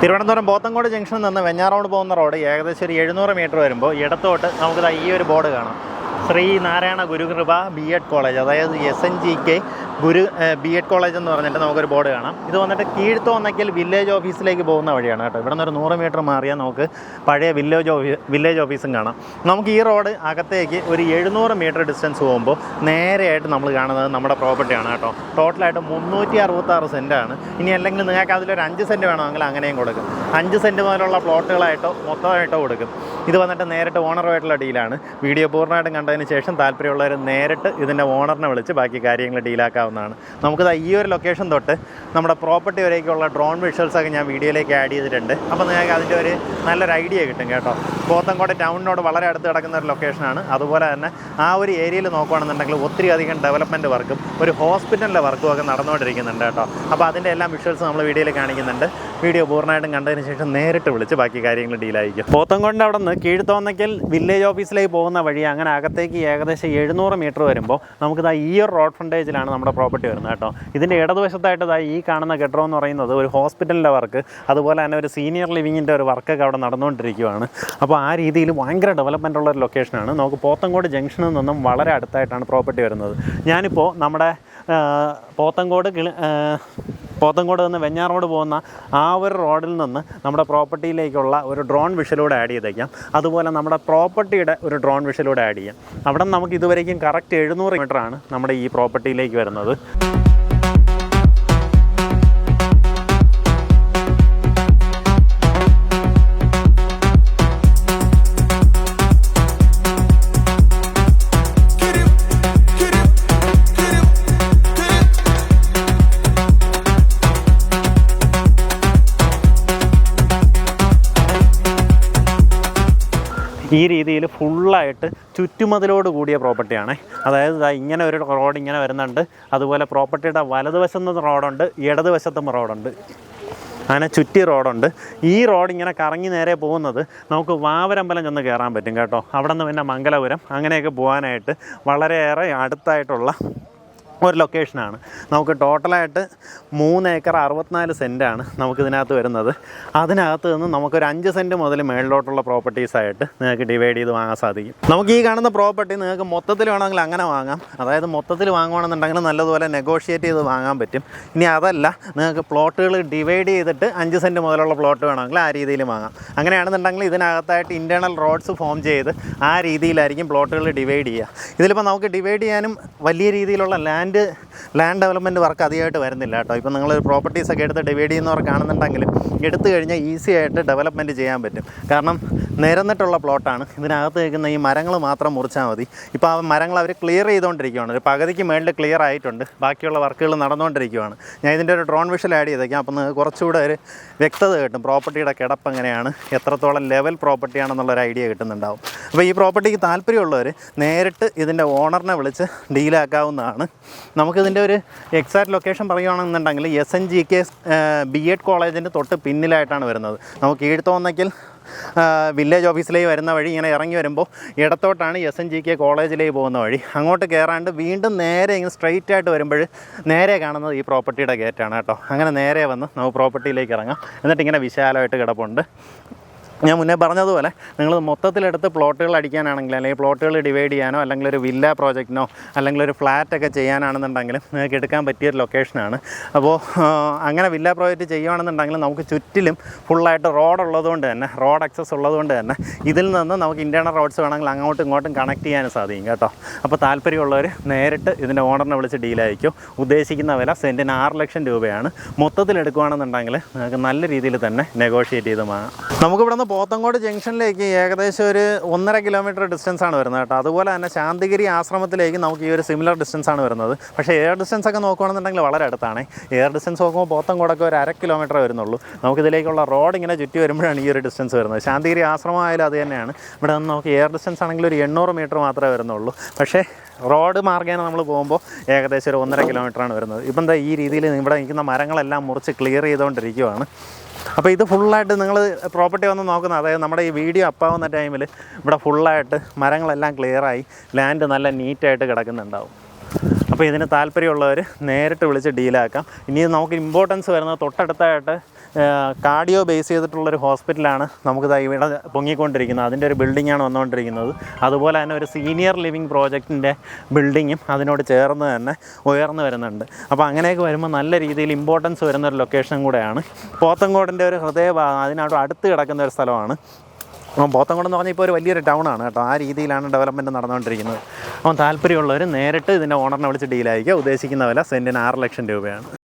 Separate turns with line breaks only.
തിരുവനന്തപുരം പോത്തങ്കോട് ജംഗ്ഷനിൽ നിന്ന് വെഞ്ഞാറോട് പോകുന്ന റോഡ് ഏകദേശം ഒരു എഴുന്നൂറ് മീറ്റർ വരുമ്പോൾ ഇടത്തോട്ട് നമുക്കിതാ ഈ ഒരു ബോർഡ് കാണാം. Sree Narayana Gurukripa B Ed college അതായത് S N G K Guru B Ed college എന്ന് പറഞ്ഞിട്ട് നമുക്കൊരു ബോർഡ് കാണാം. ഇത് വന്നിട്ട് കീഴ്ത്തോന്നയ്ക്കൽ വില്ലേജ് ഓഫീസിലേക്ക് പോകുന്ന വഴിയാണ് കേട്ടോ. ഇവിടെ നിന്ന് ഒരു നൂറ് മീറ്റർ മാറിയാൽ നമുക്ക് പഴയ വില്ലേജ് ഓഫീസ് വില്ലേജ് ഓഫീസും കാണാം. നമുക്ക് ഈ റോഡ് അകത്തേക്ക് ഒരു എഴുന്നൂറ് മീറ്റർ ഡിസ്റ്റൻസ് പോകുമ്പോൾ നേരെയായിട്ട് നമ്മൾ കാണുന്നത് നമ്മുടെ പ്രോപ്പർട്ടിയാണ് കേട്ടോ. ടോട്ടലായിട്ട് മുന്നൂറ്റി അറുപത്താറ് സെന്റാണ് ഇനി അല്ലെങ്കിൽ നിങ്ങൾക്ക് അതിലൊരു അഞ്ച് സെന്റ് വേണമെങ്കിൽ അങ്ങനെയും കൊടുക്കും. അഞ്ച് സെന്റ് മുതലുള്ള പ്ലോട്ടുകളായിട്ടോ മൊത്തമായിട്ടോ കൊടുക്കും. ഇത് വന്നിട്ട് നേരിട്ട് ഓണറുമായിട്ടുള്ള ഡീലാണ് വീഡിയോ പൂർണമായിട്ടും കണ്ടതിന് ശേഷം താല്പര്യമുള്ളവർ നേരിട്ട് ഇതിന്റെ ഓണറിനെ വിളിച്ച് ബാക്കി കാര്യങ്ങൾ ഡീലാക്കാവുന്നതാണ് നമുക്കിത് ഈ ഒരു ലൊക്കേഷൻ തൊട്ട് നമ്മുടെ പ്രോപ്പർട്ടി വരേക്കുള്ള ഡ്രോൺ വിഷ്വൽസൊക്കെ ഞാൻ വീഡിയോയിലേക്ക് ആഡ് ചെയ്തിട്ടുണ്ട്. അപ്പോൾ നിങ്ങൾക്ക് അതിന്റെ ഒരു നല്ലൊരു ഐഡിയ കിട്ടും കേട്ടോ. പോത്തങ്കോട് ടൗണിനോട് വളരെ അടുത്ത് കിടക്കുന്ന ഒരു ലൊക്കേഷനാണ് അതുപോലെ തന്നെ ആ ഒരു ഏരിയയിൽ നോക്കുകയാണെന്നുണ്ടെങ്കിൽ ഒത്തിരി അധികം ഡെവലപ്മെന്റ് വർക്കും ഒരു ഹോസ്പിറ്റലിലെ വർക്കും ഒക്കെ നടന്നുകൊണ്ടിരിക്കുന്നുണ്ട് കേട്ടോ. അപ്പോൾ അതിന്റെ എല്ലാം വിഷ്വൽസ് നമ്മൾ വീഡിയോയിൽ കാണിക്കുന്നുണ്ട്. വീഡിയോ പൂർണമായിട്ടും കണ്ടതിന് ശേഷം നേരിട്ട് വിളിച്ച് ബാക്കി കാര്യങ്ങൾ ഡീലായിരിക്കും പോത്തംകൊണ്ട് അവിടെ നിന്ന് കീഴ്ത്തോന്നയ്ക്കൽ വില്ലേജ് ഓഫീസിലേക്ക് പോകുന്ന വഴി അങ്ങനെ അകത്തേക്ക് ഏകദേശം എഴുന്നൂറ് മീറ്റർ വരുമ്പോൾ നമുക്കിതാ ഈ ഒരു റോഡ് ഫ്രണ്ടേജിലാണ് നമ്മുടെ പ്രോപ്പർട്ടി വരുന്നത് കേട്ടോ. ഇതിന്റെ ഇടതുവശത്തായിട്ട് ഈ കാണുന്ന കെട്ടിടം എന്ന് പറയുന്നത് ഒരു ഹോസ്പിറ്റലിന്റെ വർക്ക് അതുപോലെ തന്നെ ഒരു സീനിയർ ലിവിങ്ങിന്റെ ഒരു വർക്കൊക്കെ അവിടെ നടന്നുകൊണ്ടിരിക്കുകയാണ് അപ്പോൾ ആ രീതിയിൽ ഭയങ്കര ഡെവലപ്മെന്റ് ഉള്ള ഒരു ലൊക്കേഷനാണ് നമുക്ക് പോത്തങ്കോട് ജംഗ്ഷനിൽ നിന്നും വളരെ അടുത്തായിട്ടാണ് പ്രോപ്പർട്ടി വരുന്നത്. ഞാനിപ്പോൾ നമ്മുടെ പോത്തങ്കോട് പോത്തങ്കോട് നിന്ന് വെഞ്ഞാറോട് പോകുന്ന ആ ഒരു റോഡിൽ നിന്ന് നമ്മുടെ പ്രോപ്പർട്ടിയിലേക്കുള്ള ഒരു ഡ്രോൺ വിഷലൂടെ ആഡ് ചെയ്തേക്കാം. അതുപോലെ നമ്മുടെ പ്രോപ്പർട്ടിയുടെ ഒരു ഡ്രോൺ വിഷലൂടെ ആഡ് ചെയ്യാം. അവിടെ നമുക്ക് ഇതുവരേക്കും കറക്റ്റ് എഴുന്നൂറ് മീറ്ററാണ് നമ്മുടെ ഈ പ്രോപ്പർട്ടിയിലേക്ക് വരുന്നത്. ഈ രീതിയിൽ ഫുള്ളായിട്ട് ചുറ്റുമതിലോട് കൂടിയ പ്രോപ്പർട്ടിയാണ് അതായത് ഇങ്ങനെ ഒരു റോഡ് ഇങ്ങനെ വരുന്നുണ്ട്. അതുപോലെ പ്രോപ്പർട്ടിയുടെ വലതുവശത്തും റോഡുണ്ട് ഇടതുവശത്തും റോഡുണ്ട് അങ്ങനെ ചുറ്റി റോഡുണ്ട് ഈ റോഡ് ഇങ്ങനെ കറങ്ങി നേരെ പോകുന്നത് നമുക്ക് വാവരമ്പലം ചെന്ന് കയറാൻ പറ്റും കേട്ടോ. അവിടെ നിന്ന് പിന്നെ മംഗലപുരം അങ്ങനെയൊക്കെ പോകാനായിട്ട് വളരെയേറെ അടുത്തായിട്ടുള്ള ഒരു ലൊക്കേഷനാണ് നമുക്ക് ടോട്ടലായിട്ട് മൂന്ന് ഏക്കർ അറുപത്തിനാല് സെന്റാണ് നമുക്കിതിനകത്ത് വരുന്നത്. അതിനകത്ത് നിന്ന് നമുക്കൊരു അഞ്ച് സെന്റ് മുതൽ മേളിലോട്ടുള്ള പ്രോപ്പർട്ടീസായിട്ട് നിങ്ങൾക്ക് ഡിവൈഡ് ചെയ്ത് വാങ്ങാൻ സാധിക്കും. നമുക്ക് ഈ കാണുന്ന പ്രോപ്പർട്ടി നിങ്ങൾക്ക് മൊത്തത്തിൽ വേണമെങ്കിൽ അങ്ങനെ വാങ്ങാം. അതായത് മൊത്തത്തിൽ വാങ്ങുകയാണെന്നുണ്ടെങ്കിൽ നല്ലതുപോലെ നെഗോഷിയേറ്റ് ചെയ്ത് വാങ്ങാൻ പറ്റും. ഇനി അതല്ല നിങ്ങൾക്ക് പ്ലോട്ടുകൾ ഡിവൈഡ് ചെയ്തിട്ട് അഞ്ച് സെന്റ് മുതലുള്ള പ്ലോട്ട് വേണമെങ്കിൽ ആ രീതിയിൽ വാങ്ങാം. അങ്ങനെയാണെന്നുണ്ടെങ്കിൽ ഇതിനകത്തായിട്ട് ഇന്റേർണൽ റോഡ്സ് ഫോം ചെയ്ത് ആ രീതിയിലായിരിക്കും പ്ലോട്ടുകൾ ഡിവൈഡ് ചെയ്യുക. ഇതിലിപ്പോൾ നമുക്ക് ഡിവൈഡ് ചെയ്യാനും വലിയ രീതിയിലുള്ള ലാൻഡ് രണ്ട് ലാൻഡ് ഡെവലപ്മെന്റ് വർക്ക് അധികമായിട്ട് വരുന്നില്ല കേട്ടോ. ഇപ്പോൾ നിങ്ങൾ പ്രോപ്പർട്ടീസ് ഒക്കെ എടുത്ത് ഡിവൈഡ് ചെയ്യുന്നവർ കാണുന്നുണ്ടെങ്കിൽ എടുത്തു കഴിഞ്ഞാൽ ഈസി ആയിട്ട് ഡെവലപ്മെന്റ് ചെയ്യാൻ പറ്റും. കാരണം നിരന്നിട്ടുള്ള പ്ലോട്ടാണ് ഇതിനകത്ത് നിൽക്കുന്ന ഈ മരങ്ങൾ മാത്രം മുറിച്ചാൽ മതി. ഇപ്പോൾ ആ മരങ്ങൾ അവർ ക്ലിയർ ചെയ്തുകൊണ്ടിരിക്കുകയാണ് ഒരു പകുതിക്ക് മേളിൽ ക്ലിയർ ആയിട്ടുണ്ട്. ബാക്കിയുള്ള വർക്കുകൾ നടന്നുകൊണ്ടിരിക്കുകയാണ് ഞാൻ ഇതിന്റെ ഒരു ഡ്രോൺ വിഷൽ ആഡ് ചെയ്തേക്കാം. അപ്പം നിങ്ങൾക്ക് കുറച്ചുകൂടെ ഒരു വ്യക്തത കിട്ടും. പ്രോപ്പർട്ടിയുടെ കിടപ്പ് എങ്ങനെയാണ്? എത്രത്തോളം ലെവൽ പ്രോപ്പർട്ടിയാണെന്നുള്ളൊരു ഐഡിയ കിട്ടുന്നുണ്ടാവും. അപ്പോൾ ഈ പ്രോപ്പർട്ടിക്ക് താല്പര്യമുള്ളവർ നേരിട്ട് ഇതിന്റെ ഓണറിനെ വിളിച്ച് ഡീലാക്കാവുന്നതാണ് നമുക്കിതിന്റെ ഒരു എക്സാക്ട് ലൊക്കേഷൻ പറയുകയാണെന്നുണ്ടെങ്കിൽ S N G K B Ed കോളേജിന്റെ തൊട്ട് പിന്നിലായിട്ടാണ് വരുന്നത്. നമുക്ക് കീഴ്ത്തോന്നയ്ക്കൽ വില്ലേജ് ഓഫീസിലേക്ക് വരുന്ന വഴി ഇങ്ങനെ ഇറങ്ങി വരുമ്പോൾ ഇടത്തോട്ടാണ് എസ് എൻ ജി കെ കോളേജിലേക്ക് പോകുന്ന വഴി. അങ്ങോട്ട് കയറാണ്ട് വീണ്ടും നേരെ ഇങ്ങനെ സ്ട്രെയിറ്റ് ആയിട്ട് വരുമ്പോൾ നേരെ കാണുന്നത് ഈ പ്രോപ്പർട്ടിയുടെ ഗേറ്റാണ് കേട്ടോ. അങ്ങനെ നേരെ വന്ന് നമുക്ക് പ്രോപ്പർട്ടിയിലേക്ക് ഇറങ്ങാം. എന്നിട്ട് ഇങ്ങനെ വിശാലമായിട്ട് കിടപ്പുണ്ട്. ഞാൻ മുന്നേ പറഞ്ഞതുപോലെ നിങ്ങൾ മൊത്തത്തിലെടുത്ത് പ്ലോട്ടുകൾ അടിക്കാനാണെങ്കിൽ അല്ലെങ്കിൽ പ്ലോട്ടുകൾ ഡിവൈഡ് ചെയ്യാനോ അല്ലെങ്കിൽ ഒരു വില്ല പ്രോജക്റ്റിനോ അല്ലെങ്കിൽ ഒരു ഫ്ലാറ്റൊക്കെ ചെയ്യാനാണെന്നുണ്ടെങ്കിലും നിങ്ങൾക്ക് എടുക്കാൻ പറ്റിയൊരു ലൊക്കേഷനാണ്. അപ്പോൾ അങ്ങനെ വില്ല പ്രോജക്റ്റ് ചെയ്യുകയാണെന്നുണ്ടെങ്കിൽ നമുക്ക് ചുറ്റിലും ഫുള്ളായിട്ട് റോഡ് ഉള്ളതുകൊണ്ട് തന്നെ റോഡ് അക്സസ് ഉള്ളതുകൊണ്ട് തന്നെ ഇതിൽ നിന്ന് നമുക്ക് ഇന്റേണൽ റോഡ്സ് വേണമെങ്കിൽ അങ്ങോട്ടും ഇങ്ങോട്ടും കണക്ട് ചെയ്യാനും സാധിക്കും കേട്ടോ. അപ്പോൾ താല്പര്യമുള്ളവർ നേരിട്ട് ഇതിന്റെ ഓണറിനെ വിളിച്ച് ഡീലായിരിക്കും ഉദ്ദേശിക്കുന്ന വില സെന്റിന് ആറ് ലക്ഷം രൂപയാണ്. മൊത്തത്തിൽ എടുക്കുകയാണെന്നുണ്ടെങ്കിൽ നിങ്ങൾക്ക് നല്ല രീതിയിൽ തന്നെ നെഗോഷിയേറ്റ് ചെയ്ത് നമുക്കിവിടെ നിന്ന് പോത്തങ്കോട് ജംഗ്ഷനിലേക്ക് ഏകദേശം ഒരു ഒന്നര കിലോമീറ്റർ ഡിസ്റ്റൻസ് ആണ് വരുന്നത് കേട്ടോ. അതുപോലെ തന്നെ ശാന്തിഗിരി ആശ്രമത്തിലേക്ക് നമുക്ക് ഈ ഒരു സിമിലർ ഡിസ്റ്റൻസ് ആണ് വരുന്നത്. പക്ഷേ എയർ ഡിസ്റ്റൻസ് ഒക്കെ നോക്കുകയാണെന്നുണ്ടെങ്കിൽ വളരെ അടുത്താണ്. എയർ ഡിസ്റ്റൻസ് നോക്കുമ്പോൾ പോത്തങ്കോടൊക്കെ ഒരു അര കിലോമീറ്റർ വരുന്നുള്ളൂ. നമുക്കിതിലേക്കുള്ള റോഡ് ഇങ്ങനെ ചുറ്റി വരുമ്പോഴാണ് ഈ ഒരു ഡിസ്റ്റൻസ് വരുന്നത്. ശാന്തിഗിരി ആശ്രമം ആയാലും അത് തന്നെയാണ്. ഇവിടെ നിന്ന് നമുക്ക് എയർ ഡിസ്റ്റൻസ് ആണെങ്കിൽ ഒരു എണ്ണൂറ് മീറ്റർ മാത്രമേ വരുന്നുള്ളൂ. പക്ഷേ റോഡ് മാർഗേന നമ്മൾ പോകുമ്പോൾ ഏകദേശം ഒരു ഒന്നര കിലോമീറ്ററാണ് വരുന്നത്. ഇപ്പം എന്താ ഈ രീതിയിൽ ഇവിടെ നിൽക്കുന്ന മരങ്ങളെല്ലാം മുറിച്ച് ക്ലിയർ ചെയ്തുകൊണ്ടിരിക്കുകയാണ് അപ്പോൾ ഇത് ഫുള്ളായിട്ട് നിങ്ങൾ പ്രോപ്പർട്ടി വന്ന് നോക്കുന്ന അതായത് നമ്മുടെ ഈ വീഡിയോ അപ്പാവുന്ന ടൈമിൽ ഇവിടെ ഫുള്ളായിട്ട് മരങ്ങളെല്ലാം ക്ലിയറായി ലാൻഡ് നല്ല നീറ്റായിട്ട് കിടക്കുന്നുണ്ടാവും. അപ്പോൾ ഇതിന് താല്പര്യമുള്ളവർ നേരിട്ട് വിളിച്ച് ഡീലാക്കാം. ഇനി നമുക്ക് ഇമ്പോർട്ടൻസ് വരുന്നത് തൊട്ടടുത്തായിട്ട് കാർഡിയോ ബേസ് ചെയ്തിട്ടുള്ളൊരു ഹോസ്പിറ്റലാണ് നമുക്ക് ഇവിടെ പൊങ്ങിക്കൊണ്ടിരിക്കുന്നത്. അതിന്റെ ഒരു ബിൽഡിങ്ങാണ് വന്നുകൊണ്ടിരിക്കുന്നത്. അതുപോലെ തന്നെ ഒരു സീനിയർ ലിവിങ് പ്രോജക്റ്റിന്റെ ബിൽഡിങ്ങും അതിനോട് ചേർന്ന് തന്നെ ഉയർന്നു വരുന്നുണ്ട്. അപ്പോൾ അങ്ങനെയൊക്കെ വരുമ്പോൾ നല്ല രീതിയിൽ ഇമ്പോർട്ടൻസ് വരുന്ന ഒരു ലൊക്കേഷൻ കൂടെയാണ്. പോത്തങ്കോടിന്റെ ഒരു ഹൃദയഭാഗം അതിനോട് അടുത്ത് കിടക്കുന്ന ഒരു സ്ഥലമാണ് പോത്തങ്കോട് എന്ന് പറഞ്ഞാൽ ഇപ്പോൾ ഒരു വലിയൊരു ടൗൺ ആണ് കേട്ടോ. ആ രീതിയിലാണ് ഡെവലപ്മെന്റ് നടന്നുകൊണ്ടിരിക്കുന്നത്. അപ്പം താല്പര്യമുള്ളവർ നേരിട്ട് ഇതിന്റെ ഓണറിനെ വിളിച്ച് ഡീലായിരിക്കുക ഉദ്ദേശിക്കുന്ന വില സെന്റിന് ആറ് ലക്ഷം രൂപയാണ്.